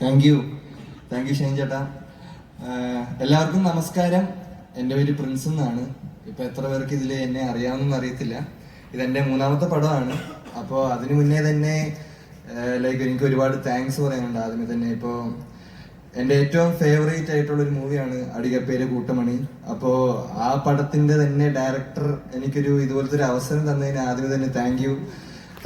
Thank you thank you Shine ചേട്ടാ. എല്ലാവർക്കും നമസ്കാരം. എന്റെ പേര് പ്രിൻസ് എന്നാണ്. ഇപ്പൊ എത്ര പേർക്ക് ഇതിൽ എന്നെ അറിയാമെന്നൊന്നും അറിയത്തില്ല. ഇതെന്റെ മൂന്നാമത്തെ പടമാണ്. അപ്പോൾ അതിനു മുന്നേ തന്നെ ലൈക്ക് എനിക്ക് ഒരുപാട് താങ്ക്സ് പറയാനുണ്ട്. ആദ്യമേ തന്നെ ഇപ്പോൾ എന്റെ ഏറ്റവും ഫേവറേറ്റ് ആയിട്ടുള്ള ഒരു മൂവിയാണ് അടികപ്പേര് കൂട്ടമണി. അപ്പോൾ ആ പടത്തിന്റെ തന്നെ ഡയറക്ടർ എനിക്കൊരു ഇതുപോലത്തെ ഒരു അവസരം തന്നതിന് ആദ്യമേ തന്നെ thank you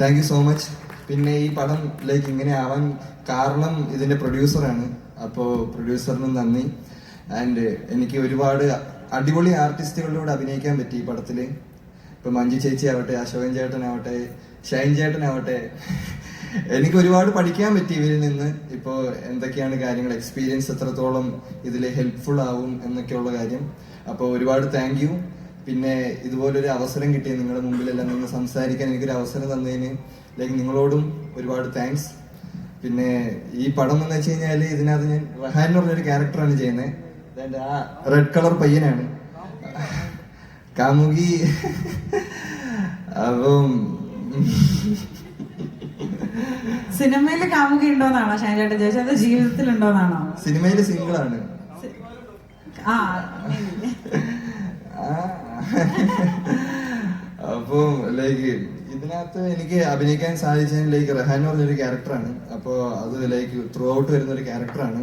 thank you so much പിന്നെ ഈ പടം ലൈക്ക് ഇങ്ങനെ ആവാൻ കാരണം ഇതിന്റെ പ്രൊഡ്യൂസറാണ് അപ്പോൾ പ്രൊഡ്യൂസറിനും നന്ദി. ആൻഡ് എനിക്ക് ഒരുപാട് അടിപൊളി ആർട്ടിസ്റ്റുകളിലൂടെ അഭിനയിക്കാൻ പറ്റി ഈ പടത്തിൽ. ഇപ്പൊ മഞ്ജു ചേച്ചി ആവട്ടെ അശോകൻ ചേട്ടനാവട്ടെ ഷൈൻ ചേട്ടനാവട്ടെ എനിക്ക് ഒരുപാട് പഠിക്കാൻ പറ്റി ഇവരിൽ നിന്ന്. ഇപ്പോൾ എന്തൊക്കെയാണ് കാര്യങ്ങൾ എക്സ്പീരിയൻസ് എത്രത്തോളം ഇതിൽ ഹെൽപ്ഫുൾ ആവും എന്നൊക്കെയുള്ള കാര്യം. അപ്പോൾ ഒരുപാട് താങ്ക് പിന്നെ ഇതുപോലൊരു അവസരം കിട്ടിയ നിങ്ങളുടെ മുമ്പിലെല്ലാം. നിന്ന് സംസാരിക്കാൻ എനിക്കൊരു അവസരം തന്നതിന് ലൈക്ക് നിങ്ങളോടും ഒരുപാട് താങ്ക്സ് പിന്നെ ഈ പടം എന്ന് വെച്ച് കഴിഞ്ഞാൽ ഇതിനകത്ത് ഞാൻ റഹാൻ എന്ന് പറഞ്ഞൊരു ക്യാരക്ടറാണ് ചെയ്യുന്നത് ആ റെഡ് കളർ പയ്യനാണ്. കാമുകി. അപ്പം സിനിമയിൽ കാമുകി ഉണ്ടോന്നാണോ ശൈലേട്ടൻ ചേട്ടൻ ചോദിച്ചത്? ജീവിതത്തിൽ ഉണ്ടോന്നാണോ സിനിമയിൽ സിംഗിൾ ആണ്. ആ. അപ്പം ലൈക്ക് ഇതിനകത്ത് എനിക്ക് അഭിനയിക്കാൻ സാധിച്ചതിന് ലൈക്ക് റഹാൻ എന്ന് പറഞ്ഞൊരു ക്യാരക്ടറാണ് അപ്പോൾ അത് ലൈക്ക് ത്രൂ ഔട്ട് വരുന്ന ഒരു ക്യാരക്ടറാണ്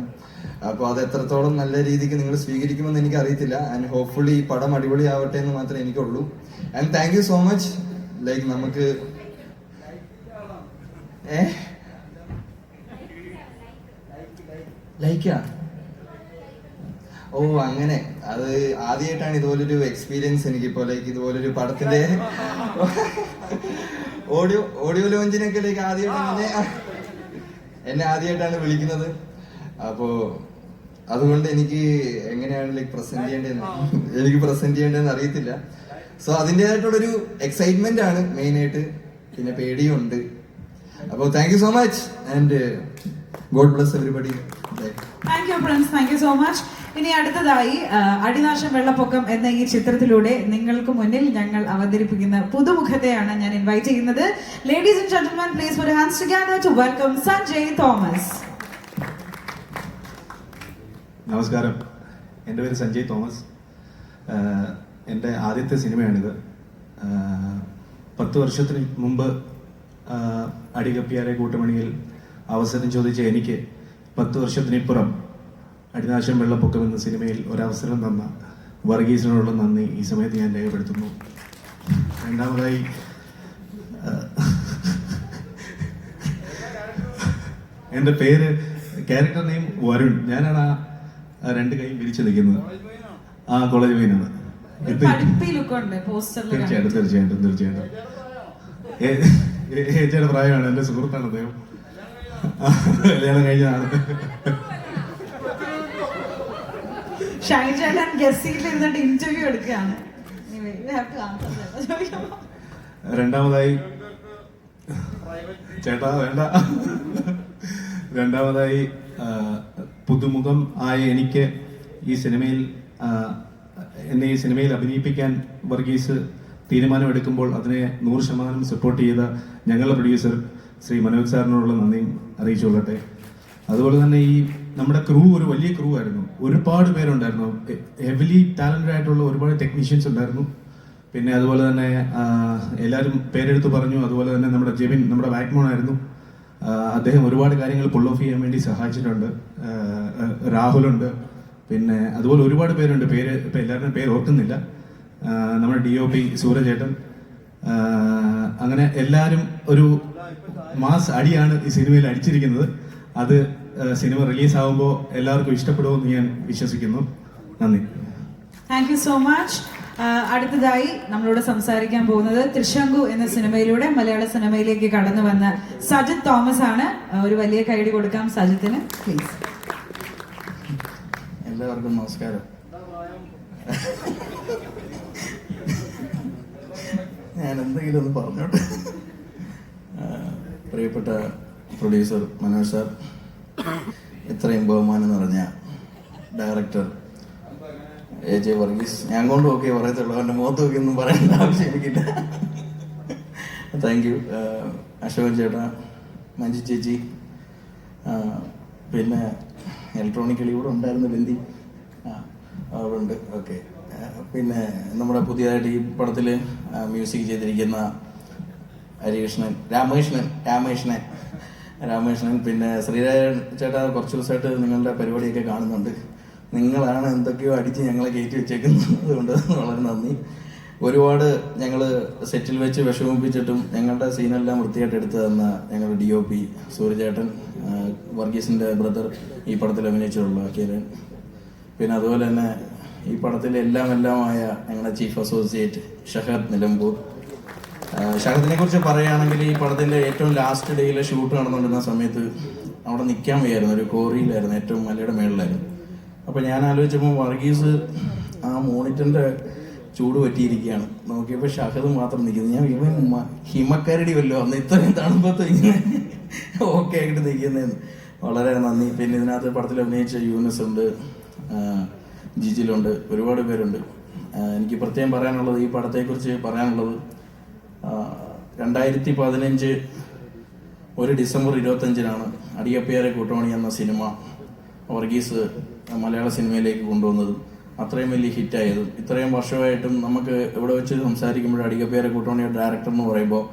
അപ്പോൾ അത് എത്രത്തോളം നല്ല രീതിക്ക് നിങ്ങൾ സ്വീകരിക്കുമെന്ന് എനിക്ക് അറിയത്തില്ല ആൻഡ് ഹോപ്പ്ഫുള്ളി ഈ പടം അടിപൊളി ആവട്ടെ എന്ന് മാത്രമേ എനിക്കുള്ളൂ. And thank you so much like നമുക്ക് ഏ? ലൈക്കാ ഓ അങ്ങനെ. അത് ആദ്യമായിട്ടാണ് ഇതുപോലൊരു എക്സ്പീരിയൻസ് എനിക്കിപ്പോ ലൈക്ക് ഇതുപോലൊരു പടത്തിന്റെ ഓഡിയോ ഓഡിയോ ലോഞ്ചിനൊക്കെ ലൈക്ക് ആദ്യമായിട്ടാണ് എന്നെ എന്നെ ആദ്യമായിട്ടാണ് വിളിക്കുന്നത്. അപ്പോ അതുകൊണ്ട് എനിക്ക് എങ്ങനെയാണ് ലൈക്ക് പ്രസന്റ് ചെയ്യേണ്ടതെന്ന് എനിക്ക് പ്രസന്റ് ചെയ്യേണ്ടതെന്ന് അറിയത്തില്ല. സോ അതിന്റെതായിട്ടുള്ളൊരു എക്സൈറ്റ്മെന്റ് ആണ് മെയിൻ ആയിട്ട് പിന്നെ പേടിയും ഉണ്ട് അപ്പോൾ thank you so much and God bless everybody thank you friends thank you so much ഇനി അടുത്തതായി അടിനാശം വെള്ളപ്പൊക്കം എന്ന ഈ ചിത്രത്തിലൂടെ നിങ്ങൾക്ക് മുന്നിൽ ഞങ്ങൾ അവതരിപ്പിക്കുന്ന പുതുമുഖത്തെയാണ് ഞാൻ ഇൻവൈറ്റ് ചെയ്യുന്നത്. Ladies and gentleman please four hands to welcome Sanjay Thomas നമസ്കാരം. എന്റെ പേര് സഞ്ജയ് തോമസ് എന്റെ ആദ്യത്തെ സിനിമയാണിത്. പത്ത് വർഷത്തിന് മുമ്പ് അടികപ്പിയാരെ കൂട്ടമണിയിൽ അവസരം ചോദിച്ച എനിക്ക് പത്ത് വർഷത്തിനിപ്പുറം അടിനാശം വെള്ളപ്പൊക്കം എന്ന സിനിമയിൽ ഒരവസരം തന്ന വർഗീസിനോടുള്ള നന്ദി ഈ സമയത്ത് ഞാൻ രേഖപ്പെടുത്തുന്നു. രണ്ടാമതായി എന്റെ പേര് ക്യാരക്ടർ നെയിം വരുൺ. ഞാനാണ് ആ രണ്ട് കൈയും വിരിച്ചു നിൽക്കുന്നത്. ആ കോളേജ് പോസ്റ്ററിൽ തീർച്ചയായിട്ടും തീർച്ചയായിട്ടും തീർച്ചയായിട്ടും. ഏച്ചിയുടെ പ്രായമാണ്. എന്റെ സുഹൃത്താണ് അദ്ദേഹം. കല്യാണം കഴിഞ്ഞതാണ്. ഗസീറ്റിൽ ഇരുന്നിട്ട് ഇന്റർവ്യൂ എടുക്കുകയാണ്. രണ്ടാമതായി ചേട്ടാ വേണ്ട. രണ്ടാമതായി പുതുമുഖം ആയ എനിക്ക് ഈ സിനിമയിൽ എന്നെ ഈ സിനിമയിൽ അഭിനയിപ്പിക്കാൻ വർഗീസ് തീരുമാനമെടുക്കുമ്പോൾ അതിനെ നൂറ് ശതമാനം സപ്പോർട്ട് ചെയ്ത ഞങ്ങളുടെ പ്രൊഡ്യൂസർ ശ്രീ മനോജ് സാറിനോടുള്ള നന്ദിയും അറിയിച്ചുകൊള്ളട്ടെ. അതുപോലെ തന്നെ ഈ നമ്മുടെ ക്രൂ ഒരു വലിയ ക്രൂ ആയിരുന്നു. ഒരുപാട് പേരുണ്ടായിരുന്നു. ഹെവിലി ടാലന്റഡ് ആയിട്ടുള്ള ഒരുപാട് ടെക്നീഷ്യൻസ് ഉണ്ടായിരുന്നു. പിന്നെ അതുപോലെ തന്നെ എല്ലാവരും പേരെടുത്ത് പറഞ്ഞു. അതുപോലെ തന്നെ നമ്മുടെ ജെബിൻ നമ്മുടെ വാക്മോൺ ആയിരുന്നു. അദ്ദേഹം ഒരുപാട് കാര്യങ്ങൾ പുൾ ഓഫ് ചെയ്യാൻ വേണ്ടി സഹായിച്ചിട്ടുണ്ട്. രാഹുലുണ്ട്. പിന്നെ അതുപോലെ ഒരുപാട് പേരുണ്ട്. പേര് ഇപ്പം എല്ലാവരുടെയും പേര് ഓർക്കുന്നില്ല. നമ്മുടെ ഡി ഒ പി സൂരജേട്ടൻ. അങ്ങനെ എല്ലാവരും ഒരു മാസ് അടിയാണ് ഈ സിനിമയിൽ അടിച്ചിരിക്കുന്നത്. അത് സിനിമ റിലീസ് ആവുമ്പോൾ എല്ലാവർക്കും ഇഷ്ടപ്പെടുമെന്ന് ഞാൻ വിശ്വസിക്കുന്നു. നന്ദി. താങ്ക് യു സോ മച്ച് അടുത്തതായി നമ്മളോട് സംസാരിക്കാൻ പോകുന്നത് തൃശങ്കു എന്ന സിനിമയിലൂടെ മലയാള സിനിമയിലേക്ക് കടന്നു വന്ന സജിത് തോമസ് ആണ്. ഒരു വലിയ കൈഡി കൊടുക്കാം സജിത്തിന് പ്ലീസ് എല്ലാവർക്കും നമസ്കാരം. ഞാൻ എന്തെങ്കിലും ഒന്ന് പറഞ്ഞോട്ടെ. പ്രിയപ്പെട്ട പ്രൊഡ്യൂസർ മനോജ് സാർ. ഇത്രയും ബഹുമാനം നിറഞ്ഞ ഡയറക്ടർ എ ജെ വർഗീസ്. ഞാൻ കൊണ്ട് ഓക്കെ പറയത്തുള്ളൂ. അവന്റെ മുഖത്ത് നോക്കി ഒന്നും പറയേണ്ട ആവശ്യം എനിക്കില്ല. താങ്ക് യു അശോകൻ ചേട്ടാ മഞ്ജു ചേച്ചി പിന്നെ ഇലക്ട്രോണിക്കലി ഇവിടെ ഉണ്ടായിരുന്നു ബന്ദി ഉണ്ട് ഓക്കെ പിന്നെ നമ്മുടെ പുതിയതായിട്ട് ഈ പടത്തിൽ മ്യൂസിക് ചെയ്തിരിക്കുന്ന ഹരികൃഷ്ണൻ രാമകൃഷ്ണൻ രാമകൃഷ്ണൻ. രാമകൃഷ്ണൻ പിന്നെ ശ്രീരാജൻ ചേട്ടാ കുറച്ച് ദിവസമായിട്ട് നിങ്ങളുടെ പരിപാടിയൊക്കെ കാണുന്നുണ്ട്. നിങ്ങളാണ് എന്തൊക്കെയോ അടിച്ച് ഞങ്ങളെ കയറ്റി വെച്ചേക്കുന്നത്. അതുകൊണ്ട് വളരെ നന്ദി. ഒരുപാട് ഞങ്ങൾ സെറ്റിൽ വെച്ച് വിഷമിപ്പിച്ചിട്ടും ഞങ്ങളുടെ സീനെല്ലാം വൃത്തിയായിട്ട് എടുത്തു തന്ന ഞങ്ങളുടെ ഡി ഒ പി സൂര്യചേട്ടൻ വർഗീസിന്റെ ബ്രദർ ഈ പടത്തിൽ അഭിനയിച്ചിട്ടുള്ള കിരൺ. പിന്നെ അതുപോലെ തന്നെ ഈ പടത്തിലെ എല്ലാം എല്ലാമായ ഞങ്ങളുടെ ചീഫ് അസോസിയേറ്റ് ഷഹദ് നിലമ്പൂർ. ഷഹദിനെ കുറിച്ച് പറയുകയാണെങ്കിൽ ഈ പടത്തിന്റെ ഏറ്റവും ലാസ്റ്റ് ഡേയിലെ ഷൂട്ട് നടന്നുകൊണ്ടിരുന്ന സമയത്ത് അവിടെ നിൽക്കാൻ വയ്യായിരുന്നു. ഒരു കോറിയിലായിരുന്നു ഏറ്റവും മലയുടെ മേളിലായിരുന്നു. അപ്പോൾ ഞാൻ ആലോചിച്ചപ്പോൾ വർഗീസ് ആ മോണിറ്ററിന്റെ ചൂട് പറ്റിയിരിക്കുകയാണ്. നോക്കിയപ്പോൾ ഷഹദ് മാത്രം നിൽക്കുന്നു. ഞാൻ ഇവൻ ഹിമക്കരടി വല്ലോ അന്ന് ഇത്രയും തണുപ്പത്ത് ഇങ്ങനെ ഓക്കെ ആയിട്ട് നിൽക്കുന്നതെന്ന് വളരെ നന്ദി. പിന്നെ ഇതിനകത്ത് പടത്തിൽ അഭിനയിച്ച യൂനസ് ഉണ്ട് ജിജിലുണ്ട് ഒരുപാട് പേരുണ്ട്. എനിക്ക് പ്രത്യേകം പറയാനുള്ളത് ഈ പടത്തെക്കുറിച്ച് പറയാനുള്ളത് രണ്ടായിരത്തി പതിനഞ്ച് ഒരു ഡിസംബർ ഇരുപത്തഞ്ചിനാണ് അടിയപ്പേരെ കൂട്ടമണി എന്ന സിനിമ വർഗീസ് മലയാള സിനിമയിലേക്ക് കൊണ്ടുവന്നത്. അത്രയും വലിയ ഹിറ്റായതും. ഇത്രയും വർഷമായിട്ടും നമുക്ക് ഇവിടെ വെച്ച് സംസാരിക്കുമ്പോൾ അടിയപ്പേരെ കൂട്ടോണിയുടെ ഡയറക്ടർ എന്ന് പറയുമ്പോൾ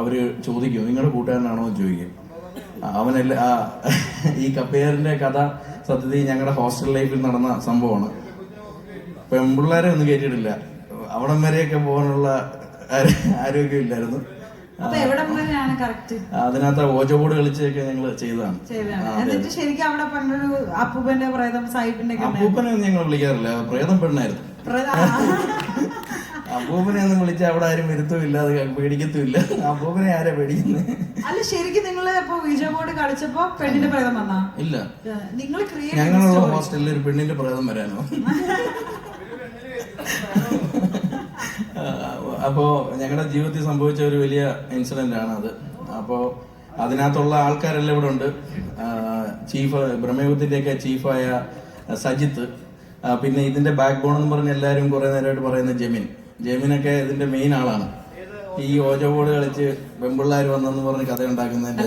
അവർ ചോദിക്കും നിങ്ങളുടെ കൂട്ടുകാരനാണോ? എന്ന് ചോദിക്കും. അവനല്ല ഈ കപ്പേറിന്റെ കഥ സത്യത്തിൽ ഞങ്ങളുടെ ഹോസ്റ്റൽ ലൈഫിൽ നടന്ന സംഭവമാണ്. പെൺപിള്ളേരെ ഒന്നും കയറ്റിയിട്ടില്ല അവിടം വരെയൊക്കെ പോകാനുള്ള ആരോഗ്യമില്ലായിരുന്നു. അതിനകത്ത് ഓജോ ബോർഡ് കളിച്ചൊക്കെ ഞങ്ങൾ ചെയ്തതാണ്. അപ്പൂപ്പനെ ഞങ്ങൾ വിളിക്കാറില്ല. പ്രേതം പെണ്ണായിരുന്നു. അപ്പൂപ്പനെ ഒന്നും വിളിച്ചാൽ അവിടെ ആരും വരുത്തുമില്ല. അത് പേടിക്കത്തുമില്ല. അപ്പൂപ്പനെ ആരാ പേടിക്കുന്നത് അല്ല ശരിക്കും നിങ്ങൾ ബോർഡ് കളിച്ചപ്പോ പെണ്ണിന്റെ പ്രേതം വന്നാ? ഇല്ല. നിങ്ങൾ ഞങ്ങളുടെ ഞങ്ങളുള്ള ഹോസ്റ്റലിൽ ഒരു പെണ്ണിന്റെ പ്രേതം വരാനോ? അപ്പോ ഞങ്ങളുടെ ജീവിതത്തിൽ സംഭവിച്ച ഒരു വലിയ ഇൻസിഡന്റ് ആണ് അത്. അപ്പോ അതിനകത്തുള്ള ആൾക്കാരെല്ലാം ഇവിടെ ഉണ്ട്. ചീഫ് ബ്രഹ്മയുഗത്തിന്റെ ഒക്കെ ചീഫായ സജിത്ത് പിന്നെ ഇതിന്റെ ബാക്ക് ബോൺ എന്ന് പറഞ്ഞ എല്ലാവരും കുറെ നേരമായിട്ട് പറയുന്ന ജെമിൻ. ജമീനൊക്കെ ഇതിന്റെ മെയിൻ ആളാണ്. ഈ ഓജോ ബോർഡ് കളിച്ച് പെമ്പിള്ളാർ വന്നെന്ന് പറഞ്ഞ് കഥ ഉണ്ടാക്കുന്നതിന്റെ